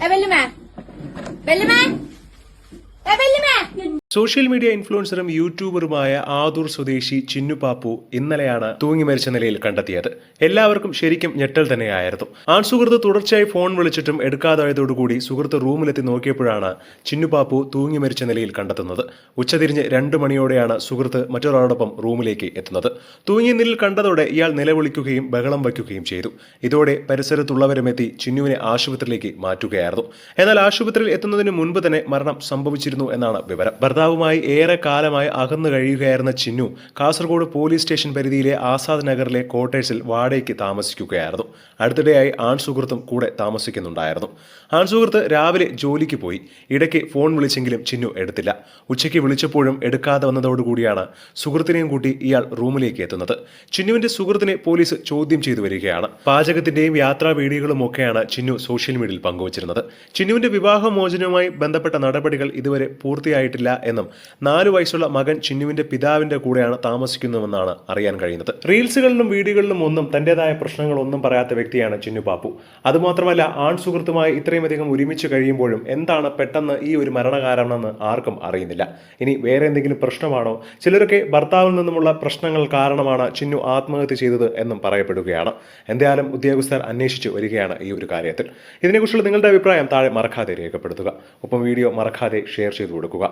Evvelime. Belime. Evvelime. Social media ഇൻഫ്ലുവൻസറും യൂട്യൂബറുമായ ആദൂർ സ്വദേശി ചിന്നു പാപ്പു ഇന്നലെയാണ് തൂങ്ങി മരിച്ച നിലയിൽ കണ്ടെത്തിയത്. എല്ലാവർക്കും ശരിക്കും ഞെട്ടൽ തന്നെയായിരുന്നു. ആൺ സുഹൃത്ത് തുടർച്ചയായി ഫോൺ വിളിച്ചിട്ടും എടുക്കാതായതോടുകൂടി സുഹൃത്ത് റൂമിലെത്തി നോക്കിയപ്പോഴാണ് ചിന്നു പാപ്പു തൂങ്ങി മരിച്ച നിലയിൽ കണ്ടെത്തുന്നത്. ഉച്ചതിരിഞ്ഞ് രണ്ട് മണിയോടെയാണ് സുഹൃത്ത് മറ്റൊരാളോടൊപ്പം റൂമിലേക്ക് എത്തുന്നത്. തൂങ്ങിയ നിലയിൽ കണ്ടതോടെ ഇയാൾ നിലവിളിക്കുകയും ബഹളം വയ്ക്കുകയും ചെയ്തു. ഇതോടെ പരിസരത്തുള്ളവരുമെത്തി ചിന്നുവിനെ ആശുപത്രിയിലേക്ക് മാറ്റുകയായിരുന്നു. എന്നാൽ ആശുപത്രിയിൽ എത്തുന്നതിന് മുൻപ് തന്നെ മരണം സംഭവിച്ചിരുന്നു എന്നാണ് വിവരം. ഭർത്താവുമായി ഏറെ കാലമായി അകന്നു കഴിയുകയായിരുന്ന ചിന്നു കാസർഗോഡ് പോലീസ് സ്റ്റേഷൻ പരിധിയിലെ ആസാദ് നഗറിലെ ക്വാർട്ടേഴ്സിൽ വാടകയ്ക്ക് താമസിക്കുകയായിരുന്നു. അടുത്തിടെയായി ആൺ സുഹൃത്തും കൂടെ താമസിക്കുന്നുണ്ടായിരുന്നു. ആൺ സുഹൃത്ത് രാവിലെ ജോലിക്ക് പോയി. ഇടയ്ക്ക് ഫോൺ വിളിച്ചെങ്കിലും ചിന്നു എടുത്തില്ല. ഉച്ചയ്ക്ക് വിളിച്ചപ്പോഴും എടുക്കാതെ വന്നതോടുകൂടിയാണ് സുഹൃത്തിനെയും കൂട്ടി ഇയാൾ റൂമിലേക്ക് എത്തുന്നത്. ചിന്നുവിന്റെ സുഹൃത്തിനെ പോലീസ് ചോദ്യം ചെയ്തു വരികയാണ്. പാചകത്തിന്റെയും യാത്രാ വീഡിയോകളും ഒക്കെയാണ് ചിന്നു സോഷ്യൽ മീഡിയയിൽ പങ്കുവച്ചിരുന്നത്. ചിന്നുവിന്റെ വിവാഹമോചനവുമായി ബന്ധപ്പെട്ട നടപടികൾ ഇതുവരെ പൂർത്തിയായിട്ടില്ല എന്നും നാലു വയസ്സുള്ള മകൻ ചിന്നുവിന്റെ പിതാവിന്റെ കൂടെയാണ് താമസിക്കുന്നതെന്നാണ് അറിയാൻ കഴിയുന്നത്. റീൽസുകളിലും വീഡിയോകളിലും ഒന്നും തന്റേതായ പ്രശ്നങ്ങളൊന്നും പറയാത്ത വ്യക്തിയാണ് ചിന്നു പാപ്പു. അതുമാത്രമല്ല ആൺ സുഹൃത്തുമായി ഇത്രയുമധികം ഒരുമിച്ച് കഴിയുമ്പോഴും എന്താണ് പെട്ടെന്ന് ഈ ഒരു മരണകാരണമെന്ന് ആർക്കും അറിയുന്നില്ല. ഇനി വേറെ എന്തെങ്കിലും പ്രശ്നമാണോ? ചിലരൊക്കെ ഭർത്താവിൽ നിന്നുമുള്ള പ്രശ്നങ്ങൾ കാരണമാണ് ചിന്നു ആത്മഹത്യ ചെയ്തത് എന്നും പറയപ്പെടുകയാണ്. എന്തായാലും ഉദ്യോഗസ്ഥർ അന്വേഷിച്ചു വരികയാണ് ഈ ഒരു കാര്യത്തിൽ. ഇതിനെക്കുറിച്ചുള്ള നിങ്ങളുടെ അഭിപ്രായം താഴെ മറക്കാതെ രേഖപ്പെടുത്തുക. ഒപ്പം വീഡിയോ മറക്കാതെ ഷെയർ ചെയ്തു കൊടുക്കുക.